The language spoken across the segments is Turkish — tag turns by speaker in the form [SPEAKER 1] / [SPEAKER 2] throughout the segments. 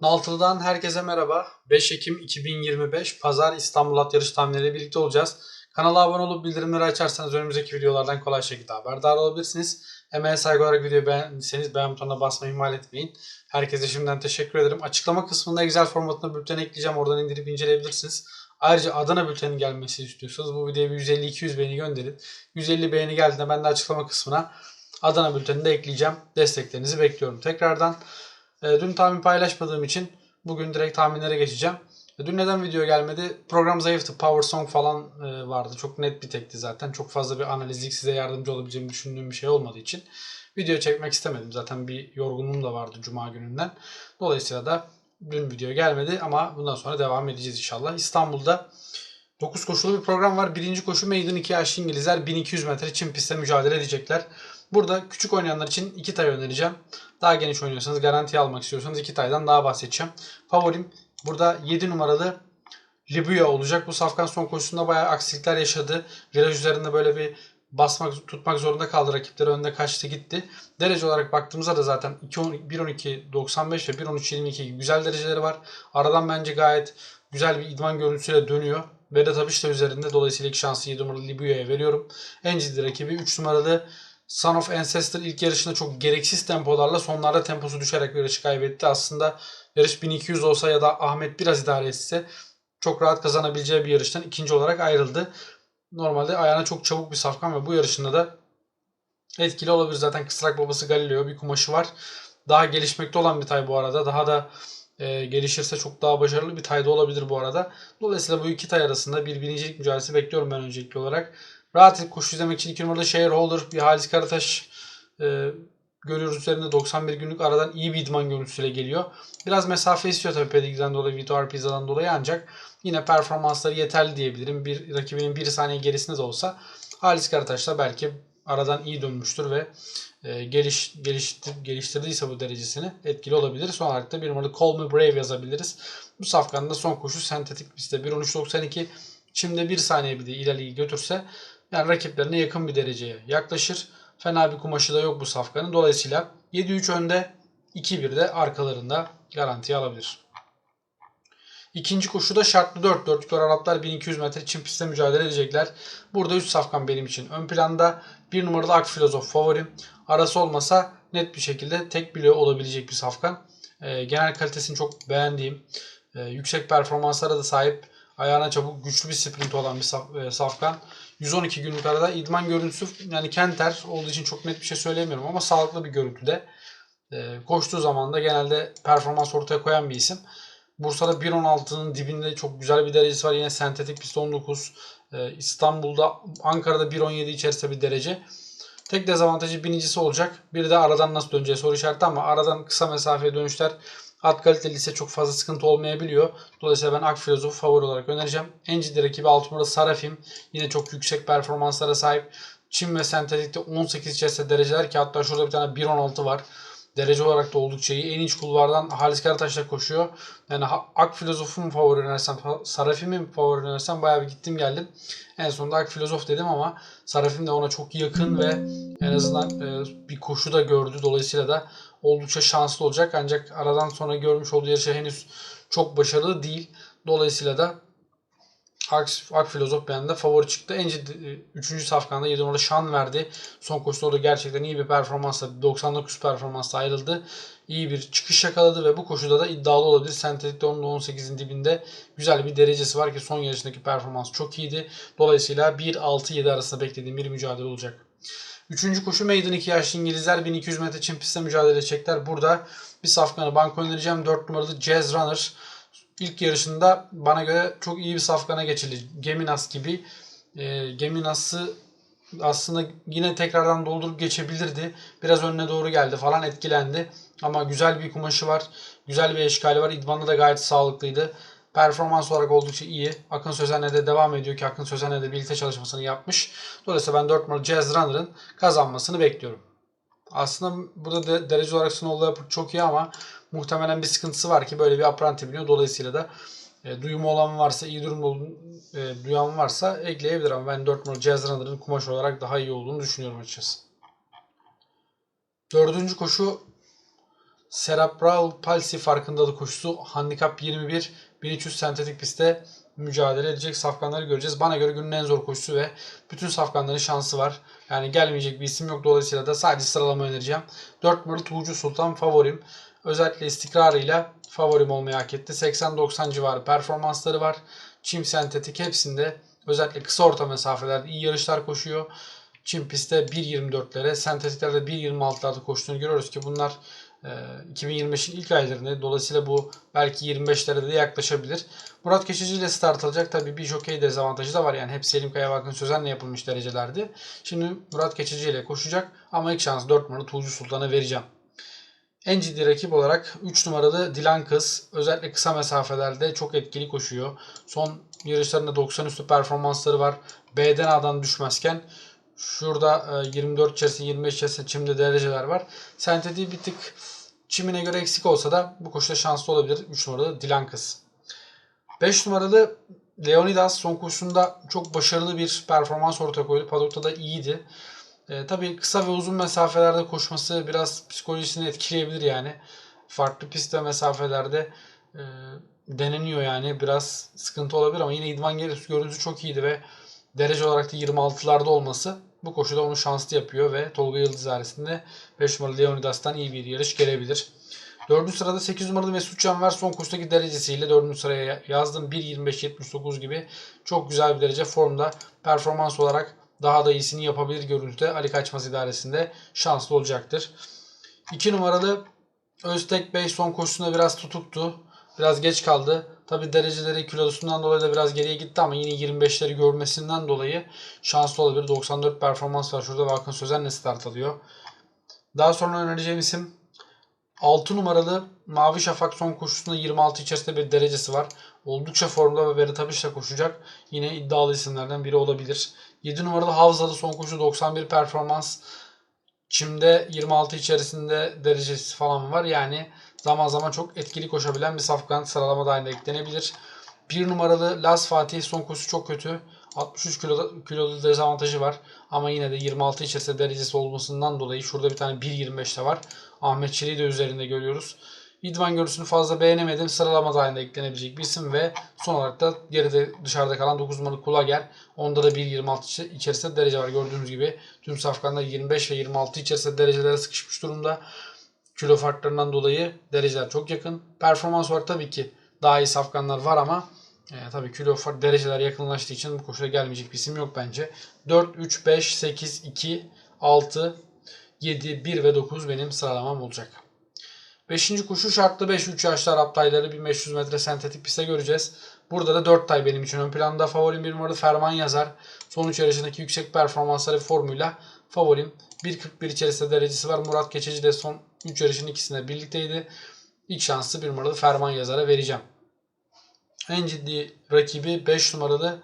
[SPEAKER 1] Naltılı'dan herkese merhaba. 5 Ekim 2025 Pazar İstanbul At Yarış tahminleriyle birlikte olacağız. Kanala abone olup bildirimleri açarsanız önümüzdeki videolardan kolay şekilde haberdar olabilirsiniz. Emeğe saygı olarak videoyu beğendiyseniz beğen butonuna basmayı ihmal etmeyin. Herkese şimdiden teşekkür ederim. Açıklama kısmında Excel formatında bülteni ekleyeceğim. Oradan indirip inceleyebilirsiniz. Ayrıca Adana bültenin gelmesini istiyorsanız bu videoya bir 150-200 beğeni gönderin. 150 beğeni geldiğinde ben de açıklama kısmına Adana bültenini de ekleyeceğim. Desteklerinizi bekliyorum. Tekrardan e, dün tahmin paylaşmadığım için bugün direkt tahminlere geçeceğim. E, Dün neden video gelmedi? Program zayıftı. Power Song falan e, vardı. Çok net bir tekti zaten. Çok fazla bir analizlik size yardımcı olabileceğimi düşündüğüm bir şey olmadığı için video çekmek istemedim. Zaten bir yorgunluğum da vardı Cuma gününden. Dolayısıyla da dün video gelmedi ama bundan sonra devam edeceğiz inşallah. İstanbul'da 9 koşulu bir program var. Birinci koşu Maiden 2 yaşlı İngilizler 1200 metre çim pistte mücadele edecekler. Burada küçük oynayanlar için 2 tay önereceğim. Daha geniş oynuyorsanız garanti almak istiyorsanız 2 taydan daha bahsedeceğim. Favorim burada 7 numaralı Libuya olacak. Bu safkan son koşusunda bayağı aksilikler yaşadı. Viraj üzerinde böyle bir basmak tutmak zorunda kaldı. Rakipleri önde kaçtı gitti. Derece olarak baktığımızda da zaten 1.12 95 ve 1.13 22 gibi güzel dereceleri var. Aradan bence gayet güzel bir idman görüntüsüyle dönüyor. Vedat Abiş de üzerinde. Dolayısıyla ilk şansı 7 numaralı Libuya'ya veriyorum. En ciddi rakibi 3 numaralı Son of Ancestor ilk yarışında çok gereksiz tempolarla sonlarda temposu düşerek yarışı kaybetti. Aslında yarış 1200 olsa ya da Ahmet biraz idare etse çok rahat kazanabileceği bir yarıştan ikinci olarak ayrıldı. Normalde ayağına çok çabuk bir safkan ve bu yarışında da etkili olabilir. Zaten kısrak babası Galileo bir kumaşı var. Daha gelişmekte olan bir tay bu arada. Daha da e, gelişirse çok daha başarılı bir tay da olabilir bu arada. Dolayısıyla bu iki tay arasında bir birincilik mücadelesi bekliyorum ben öncelikli olarak. Rahat koşu izlemek için iki numaralı Shareholder bir Halis Karataş e, görüyoruz üzerinde 91 günlük aradan iyi bir idman görüntüsüyle geliyor. Biraz mesafe istiyor tabii Pedigree dolayı, Vito Arpiza'dan dolayı ancak yine performansları yeterli diyebilirim. Bir rakibinin 1 saniye gerisinde de olsa Halis Karataş da belki aradan iyi dönmüştür ve e, geliş, geliştir, geliştirdiyse bu derecesini etkili olabilir. Son olarak da bir numaralı Call Me Brave yazabiliriz. Bu safkanın da son koşu sentetik pistte 1.13.92 Şimdi bir saniye bir de ilerleyi götürse yani rakiplerine yakın bir dereceye yaklaşır. Fena bir kumaşı da yok bu safkanın. Dolayısıyla 7-3 önde 2-1 de arkalarında garantiye alabilir. İkinci koşuda şartlı 4 4 kör Araplar 1200 metre çim pistte mücadele edecekler. Burada 3 safkan benim için ön planda. Bir numaralı Ak Filozof favorim. Arası olmasa net bir şekilde tek bile olabilecek bir safkan. Ee, genel kalitesini çok beğendiğim, e, yüksek performanslara da sahip, ayağına çabuk güçlü bir sprint olan bir saf, e, safkan. 112 günlük arada idman görüntüsü yani Kenter olduğu için çok net bir şey söyleyemiyorum ama sağlıklı bir görüntüde. E, koştuğu zaman da genelde performans ortaya koyan bir isim. Bursa'da 1.16'nın dibinde çok güzel bir derecesi var. Yine sentetik pist 19. E, İstanbul'da, Ankara'da 1.17 içerisinde bir derece. Tek dezavantajı birincisi olacak. Bir de aradan nasıl döneceği soru işareti ama aradan kısa mesafeye dönüşler At kaliteli ise çok fazla sıkıntı olmayabiliyor. Dolayısıyla ben Ak Filozof'u favori olarak önereceğim. En ciddi rakibi 6 numara Sarafim. Yine çok yüksek performanslara sahip. Çim ve sentetikte 18 içerisinde dereceler ki hatta şurada bir tane 1.16 var. Derece olarak da oldukça iyi. En iç kulvardan Halis Karataş'la koşuyor. Yani Ak Filozof'u mu favori önersem, Sarafim'i mi favori önersem bayağı bir gittim geldim. En sonunda Ak Filozof dedim ama Sarafim de ona çok yakın ve en azından bir koşu da gördü. Dolayısıyla da oldukça şanslı olacak. Ancak aradan sonra görmüş olduğu yarışı henüz çok başarılı değil. Dolayısıyla da Ak, Filozof bende favori çıktı. En ciddi 3. safkanda 7 numaralı şan verdi. Son koşuda da gerçekten iyi bir performansla 99 performansla ayrıldı. İyi bir çıkış yakaladı ve bu koşuda da iddialı olabilir. Sentetikte onun 18'in dibinde güzel bir derecesi var ki son yarışındaki performans çok iyiydi. Dolayısıyla 1-6-7 arasında beklediğim bir mücadele olacak. Üçüncü koşu Maiden 2 yaşlı İngilizler 1200 metre çim pistte mücadele edecekler. Burada bir safkanı banko önereceğim. 4 numaralı Jazz Runner. İlk yarışında bana göre çok iyi bir safkana geçildi. Geminas gibi. E, Geminas'ı aslında yine tekrardan doldurup geçebilirdi. Biraz önüne doğru geldi falan etkilendi. Ama güzel bir kumaşı var. Güzel bir eşkali var. İdmanı da gayet sağlıklıydı. Performans olarak oldukça iyi. Akın Sözen'le de devam ediyor ki Akın Sözen'le de birlikte çalışmasını yapmış. Dolayısıyla ben 4 numaralı Jazz Runner'ın kazanmasını bekliyorum. Aslında burada de, derece olarak Snow'la çok iyi ama muhtemelen bir sıkıntısı var ki böyle bir apranti biniyor. Dolayısıyla da e, duyumu olan varsa, iyi durumda e, duyan varsa ekleyebilir ama ben 4 numaralı Jazz Runner'ın kumaş olarak daha iyi olduğunu düşünüyorum açıkçası. Dördüncü koşu Cerebral palsy farkındalık koşusu handikap 21 1300 sentetik pistte mücadele edecek safkanları göreceğiz. Bana göre günün en zor koşusu ve bütün safkanların şansı var. Yani gelmeyecek bir isim yok. Dolayısıyla da sadece sıralama önereceğim. 4 numaralı Tuğcu Sultan favorim. Özellikle istikrarıyla favorim olmayı hak etti. 80-90 civarı performansları var. Çim sentetik hepsinde özellikle kısa orta mesafelerde iyi yarışlar koşuyor. Çim pistte 1.24'lere, sentetiklerde 1.26'larda koştuğunu görüyoruz ki bunlar 2025'in ilk aylarında. Dolayısıyla bu belki 25'lere de yaklaşabilir. Murat Keçici ile start alacak. Tabii bir jockey dezavantajı da var. Yani hep Selim Kaya Bakın Sözen'le yapılmış derecelerdi. Şimdi Murat Keçici ile koşacak. Ama ilk şans 4 numaralı Tuğcu Sultan'a vereceğim. En ciddi rakip olarak 3 numaralı Dilan Kız özellikle kısa mesafelerde çok etkili koşuyor. Son yarışlarında 90 üstü performansları var. B'den A'dan düşmezken şurada e, 24 içerisinde 25 içerisinde çimde dereceler var. Sentetiği bir tık çimine göre eksik olsa da bu koşuda şanslı olabilir. 3 numaralı Dilan Kız. 5 numaralı Leonidas son koşusunda çok başarılı bir performans ortaya koydu. Padok'ta da iyiydi. E, tabii kısa ve uzun mesafelerde koşması biraz psikolojisini etkileyebilir yani. Farklı pist ve mesafelerde e, deneniyor yani. Biraz sıkıntı olabilir ama yine idman görüntüsü çok iyiydi ve derece olarak da 26'larda olması bu koşuda onu şanslı yapıyor ve Tolga Yıldız ailesinde 5 numaralı Leonidas'tan iyi bir yarış gelebilir. 4. sırada 8 numaralı Mesut Canver son koşudaki derecesiyle 4. sıraya yazdım. 1.25.79 gibi çok güzel bir derece formda. Performans olarak daha da iyisini yapabilir görüntüde. Ali Kaçmaz idaresinde şanslı olacaktır. 2 numaralı Öztek Bey son koşusunda biraz tutuktu. Biraz geç kaldı. Tabi dereceleri kilosundan dolayı da biraz geriye gitti ama yine 25'leri görmesinden dolayı şanslı olabilir. 94 performans var. Şurada Balkan Sözen'le start alıyor. Daha sonra önereceğim isim 6 numaralı Mavi Şafak son koşusunda 26 içerisinde bir derecesi var. Oldukça formda ve Veritabiş'le koşacak. Yine iddialı isimlerden biri olabilir. 7 numaralı Havzalı son koşu 91 performans. Çim'de 26 içerisinde derecesi falan var. Yani zaman zaman çok etkili koşabilen bir safkan sıralama dahilinde eklenebilir. 1 numaralı Las Fatih son koşu çok kötü. 63 kilo, kilolu dezavantajı var. Ama yine de 26 içerisinde derecesi olmasından dolayı şurada bir tane 1.25'te var. Ahmet Çelik'i de üzerinde görüyoruz. İdman görüntüsünü fazla beğenemedim. Sıralama dahilinde eklenebilecek bir isim ve son olarak da geride dışarıda kalan 9 numaralı Kulager. Onda da 1.26 içerisinde derece var. Gördüğünüz gibi tüm safkanlar 25 ve 26 içerisinde derecelere sıkışmış durumda. Kilo farklarından dolayı dereceler çok yakın. Performans olarak tabii ki daha iyi safkanlar var ama e, tabii kilo fark dereceler yakınlaştığı için bu koşuda gelmeyecek bir isim yok bence. 4, 3, 5, 8, 2, 6, 7, 1 ve 9 benim sıralamam olacak. 5. koşu şartlı 5-3 yaşlı Arap tayları 1500 metre sentetik piste göreceğiz. Burada da 4 tay benim için ön planda. Favorim bir numaralı Ferman Yazar. Sonuç yarışındaki yüksek performansları formuyla favorim. 1.41 içerisinde derecesi var. Murat Keçeci de son 3 yarışın ikisinde birlikteydi. İlk şansı bir numaralı Ferman Yazar'a vereceğim. En ciddi rakibi 5 numaralı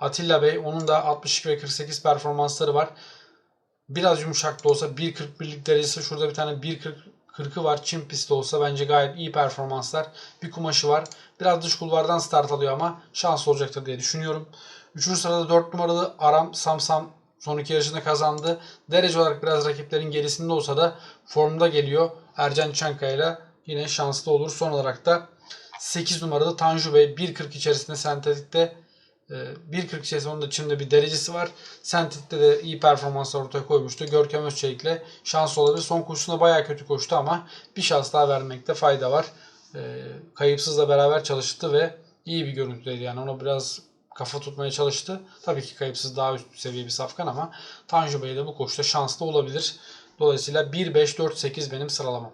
[SPEAKER 1] Atilla Bey. Onun da 62 ve 48 performansları var. Biraz yumuşak da olsa 1.41'lik derecesi şurada bir tane 1.40 40'ı var. Çim pisti olsa bence gayet iyi performanslar. Bir kumaşı var. Biraz dış kulvardan start alıyor ama şans olacaktır diye düşünüyorum. 3. sırada 4 numaralı Aram Samsam son iki yarışında kazandı. Derece olarak biraz rakiplerin gerisinde olsa da formda geliyor. Ercan Çankaya yine şanslı olur. Son olarak da 8 numaralı Tanju Bey 1.40 içerisinde sentetikte 1.40 içerisinde onun da Çim'de bir derecesi var. Sentetik'te de iyi performanslar ortaya koymuştu. Görkem Özçelik'le şans olabilir. Son koşusunda bayağı kötü koştu ama bir şans daha vermekte fayda var. Kayıpsızla beraber çalıştı ve iyi bir görüntüdeydi. Yani ona biraz kafa tutmaya çalıştı. Tabii ki kayıpsız daha üst seviye bir safkan ama Tanju Bey de bu koşuda şanslı olabilir. Dolayısıyla 1-5-4-8 benim sıralamam.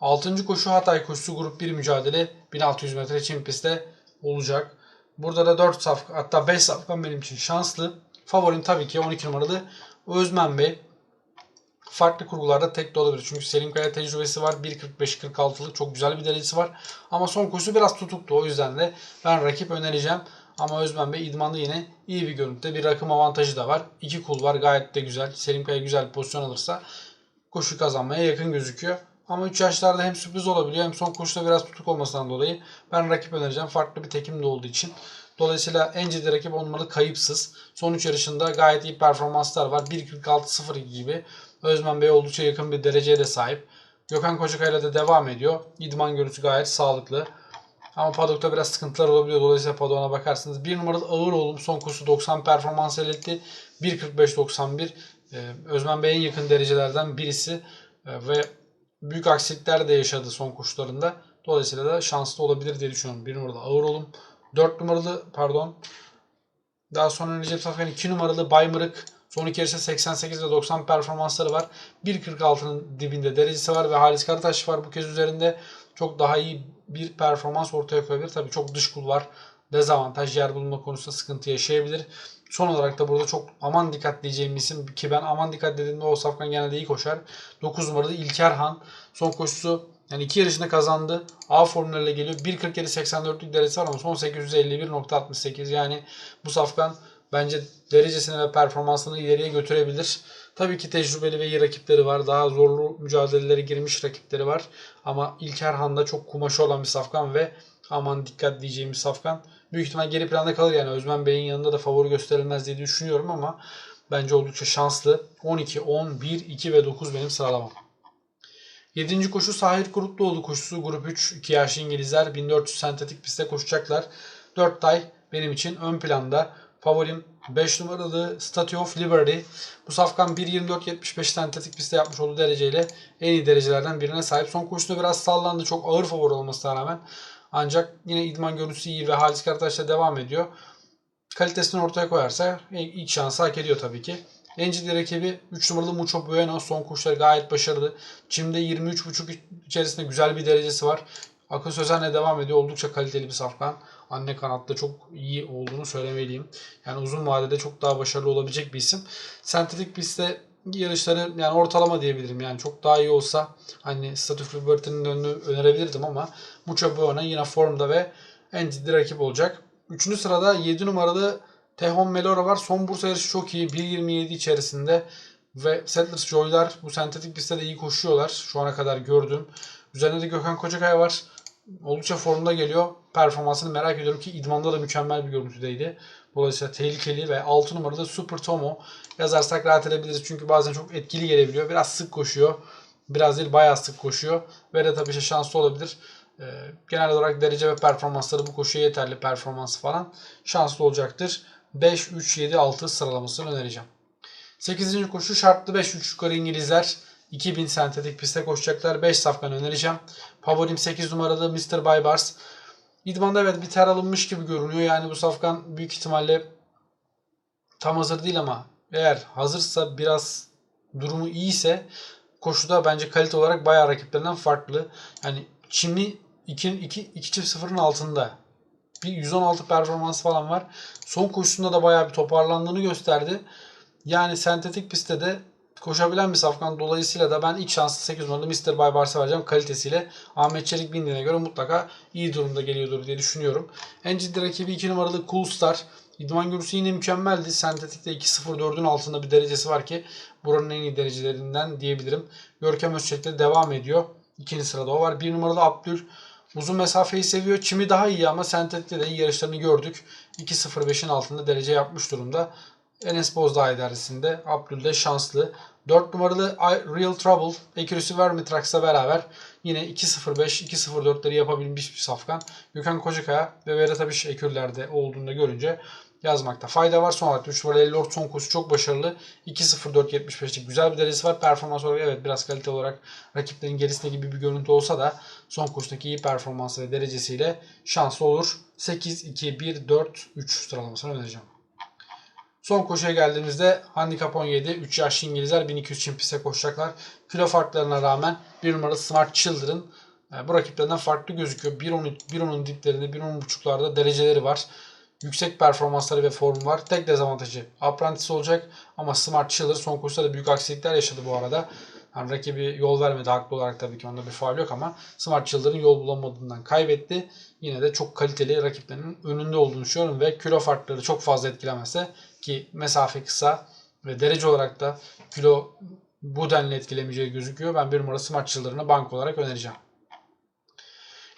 [SPEAKER 1] 6. koşu Hatay koşusu grup 1 mücadele 1600 metre çim pistte olacak. Burada da 4 safkan hatta 5 safkan benim için şanslı. Favorim tabii ki 12 numaralı Özmen Bey. Farklı kurgularda tek de olabilir. Çünkü Selim Kaya tecrübesi var. 1.45-46'lık çok güzel bir derecesi var. Ama son koşusu biraz tutuktu. O yüzden de ben rakip önereceğim. Ama Özmen Bey idmanda yine iyi bir görüntüde. Bir rakım avantajı da var. İki kul var. Gayet de güzel. Selim Kaya güzel bir pozisyon alırsa koşu kazanmaya yakın gözüküyor. Ama 3 yaşlarda hem sürpriz olabiliyor hem son koşuda biraz tutuk olmasından dolayı ben rakip önereceğim. Farklı bir tekim de olduğu için. Dolayısıyla en ciddi rakip olmalı kayıpsız. Son 3 yarışında gayet iyi performanslar var. 1.46-0 gibi. Özmen Bey oldukça yakın bir dereceye de sahip. Gökhan Kocakay'la da devam ediyor. İdman görüntüsü gayet sağlıklı. Ama padokta biraz sıkıntılar olabiliyor. Dolayısıyla padoğuna bakarsınız. Bir numaralı ağır oğlum son koşu 90 performans elde etti. 1.45-91. Ee, Özmen Bey'in yakın derecelerden birisi. Ee, ve büyük aksilikler de yaşadı son koşularında. Dolayısıyla da şanslı olabilir diye düşünüyorum. Bir numaralı ağır oğlum. 4 numaralı pardon. Daha sonra Recep Safkan 2 numaralı Baymırık. Son iki yarışta 88 ve 90 performansları var. 1.46'nın dibinde derecesi var ve Halis Karataş var bu kez üzerinde. Çok daha iyi bir performans ortaya koyabilir. Tabii çok dış kulvar dezavantaj yer bulma konusunda sıkıntı yaşayabilir. Son olarak da burada çok aman dikkat diyeceğim isim ki ben aman dikkat dediğimde o Safkan genelde iyi koşar. 9 numaralı İlker Han. Son koşusu yani iki yarışını kazandı. A formülerle geliyor. 1.47-84'lük derecesi var ama son 851.68 yani bu Safkan bence derecesini ve performansını ileriye götürebilir. Tabii ki tecrübeli ve iyi rakipleri var. Daha zorlu mücadelelere girmiş rakipleri var. Ama İlker Han'da çok kumaşı olan bir safkan ve aman dikkat diyeceğim bir safkan. Büyük ihtimal geri planda kalır yani. Özmen Bey'in yanında da favori gösterilmez diye düşünüyorum ama bence oldukça şanslı. 12, 10, 1, 2 ve 9 benim sıralamam. 7. koşu Sahir Kurutluoğlu koşusu grup 3 2 yaşlı İngilizler 1400 sentetik pistte koşacaklar. 4 tay benim için ön planda. Favorim 5 numaralı Statue of Liberty. Bu safkan 1.24.75 sentetik pistte yapmış olduğu dereceyle en iyi derecelerden birine sahip. Son koşusunda biraz sallandı. Çok ağır favori olmasına rağmen. Ancak yine idman görüntüsü iyi ve Halis Karataş'la devam ediyor. Kalitesini ortaya koyarsa ilk şansı hak ediyor tabii ki. En ciddi rakibi 3 numaralı Mucho Bueno. Son koşuları gayet başarılı. Çim'de 23.5 içerisinde güzel bir derecesi var. Akın Sözen'le devam ediyor. Oldukça kaliteli bir safkan. Anne kanatta çok iyi olduğunu söylemeliyim. Yani uzun vadede çok daha başarılı olabilecek bir isim. Sentetik pistte yarışları yani ortalama diyebilirim. Yani çok daha iyi olsa hani Statue Liberty'nin önünü önerebilirdim ama Mucho Bueno yine formda ve en ciddi rakip olacak. Üçüncü sırada 7 numaralı Tehon Melora var. Son Bursa yarışı çok iyi. 1.27 içerisinde ve Settlers Joy'lar bu sentetik pistte de iyi koşuyorlar. Şu ana kadar gördüm. Üzerinde de Gökhan Kocakaya var. Oldukça formda geliyor. Performansını merak ediyorum ki idmanda da mükemmel bir görüntüdeydi. Dolayısıyla tehlikeli ve 6 numaralı Super Tomo yazarsak rahat edebiliriz. Çünkü bazen çok etkili gelebiliyor. Biraz sık koşuyor. Biraz değil bayağı sık koşuyor. Ve de tabii şey şanslı olabilir. Ee, genel olarak derece ve performansları bu koşuya yeterli performansı falan şanslı olacaktır. 5, 3, 7, 6 sıralamasını önereceğim. 8. koşu şartlı 5 3 yukarı İngilizler 2000 sentetik pistte koşacaklar. 5 safkan önereceğim. Favorim 8 numaralı Mr. Baybars. İdmanda evet bir ter alınmış gibi görünüyor. Yani bu safkan büyük ihtimalle tam hazır değil ama eğer hazırsa biraz durumu iyiyse koşuda bence kalite olarak bayağı rakiplerinden farklı. Yani Çimli 2 2 2.0'ın altında bir 116 performans falan var. Son koşusunda da bayağı bir toparlandığını gösterdi. Yani sentetik pistte de koşabilen bir safkan. Dolayısıyla da ben ilk şanslı 8 numaralı Mr. Baybars'a vereceğim kalitesiyle. Ahmet Çelik bindiğine göre mutlaka iyi durumda geliyordur diye düşünüyorum. En ciddi rakibi 2 numaralı Cool Star. İdman görüntüsü yine mükemmeldi. Sentetikte 2.04'ün altında bir derecesi var ki buranın en iyi derecelerinden diyebilirim. Görkem Özçelik'te devam ediyor. İkinci sırada o var. Bir numaralı Abdül Uzun mesafeyi seviyor. Çimi daha iyi ama sentetikte de iyi yarışlarını gördük. 2.05'in altında derece yapmış durumda. Enes Bozdağ idaresinde Abdül de şanslı. 4 numaralı Real Trouble Accuracy Vermitrax'la beraber yine 2.05, 2.04'leri yapabilmiş bir safkan. Gökhan Kocakaya ve Vedat Abiş ekürlerde olduğunu görünce yazmakta fayda var. Son olarak 3 numaralı Lord son koşu çok başarılı. 2.04.75'lik güzel bir derecesi var. Performans olarak evet biraz kalite olarak rakiplerin gerisinde gibi bir görüntü olsa da son koşudaki iyi performansı ve derecesiyle şanslı olur. 8, 2, 1, 4, 3 sıralamasını önereceğim. Son koşuya geldiğimizde handikap 17. 3 yaşlı İngilizler 1200 çim piste koşacaklar. Kilo farklarına rağmen bir numaralı Smart Children bu rakiplerinden farklı gözüküyor. 1.10'un 1.10'un diplerinde 1.10.5'larda dereceleri var. Yüksek performansları ve formu var. Tek dezavantajı Apprentice olacak ama Smart Chiller son koşuda da büyük aksilikler yaşadı bu arada. Yani rakibi yol vermedi haklı olarak tabii ki onda bir faul yok ama Smart Chiller'ın yol bulamadığından kaybetti. Yine de çok kaliteli rakiplerinin önünde olduğunu düşünüyorum ve kilo farkları çok fazla etkilemezse ki mesafe kısa ve derece olarak da kilo bu denli etkilemeyeceği gözüküyor. Ben bir numara Smart Chiller'ını bank olarak önereceğim.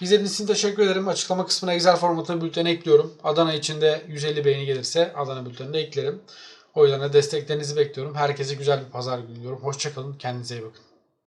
[SPEAKER 1] İzlediğiniz için teşekkür ederim. Açıklama kısmına Excel formatı bülteni ekliyorum. Adana için de 150 beğeni gelirse Adana bültenini de eklerim. O yüzden de desteklerinizi bekliyorum. Herkese güzel bir pazar günü diliyorum. Hoşçakalın. Kendinize iyi bakın.